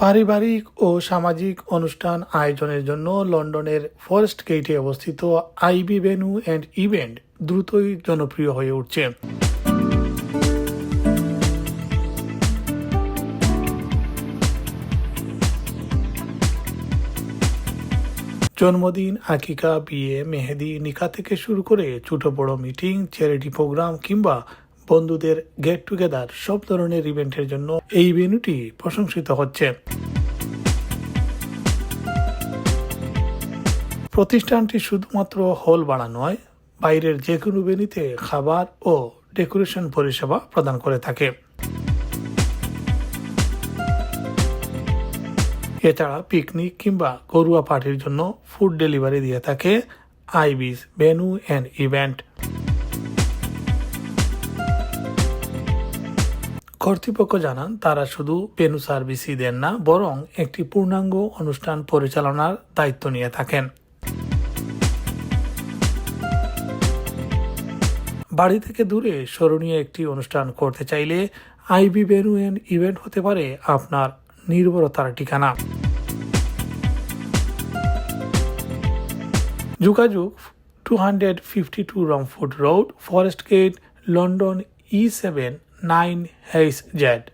পারিবারিক ও সামাজিক অনুষ্ঠান আয়োজনের জন্য লন্ডনের ফরেস্ট গেটে অবস্থিত আইবি ভেনু অ্যান্ড ইভেন্ট দ্রুতই জনপ্রিয় হয়ে উঠছে। জন্মদিন, আকিকা, বিয়ে, মেহেদি, নিকা থেকে শুরু করে ছোট বড় মিটিং চ্যারিটি প্রোগ্রাম কিংবা বন্ধুদের গেট টুগেদার সব ধরনের ইভেন্টের জন্য এই ভেন্যুটি প্রশংসিত হচ্ছে। প্রতিষ্ঠানটি শুধুমাত্র হল ভাড়া নয়, বাইরের যে কোনো ভেন্যুতে খাবার ও ডেকোরেশন পরিষেবা প্রদান করে থাকে। এছাড়া পিকনিক কিংবা ঘরোয়া পার্টির জন্য ফুড ডেলিভারি দিয়ে থাকে আইবিস ভেনু অ্যান্ড ইভেন্ট কর্তৃপক্ষ জানান, তারা শুধু ভেনু সার্ভিসই দেন না, বরং একটি পূর্ণাঙ্গ অনুষ্ঠান পরিচালনার দায়িত্ব নিয়ে থাকেন। বাড়ি থেকে দূরে স্মরণীয় একটি অনুষ্ঠান করতে চাইলে আইবি অ্যান্ড ইভেন্ট হতে পারে আপনার নির্ভরতার ঠিকানা। যোগাযোগ two hundred fifty two Romford Road, Forest Gate, London E seven 9HZ.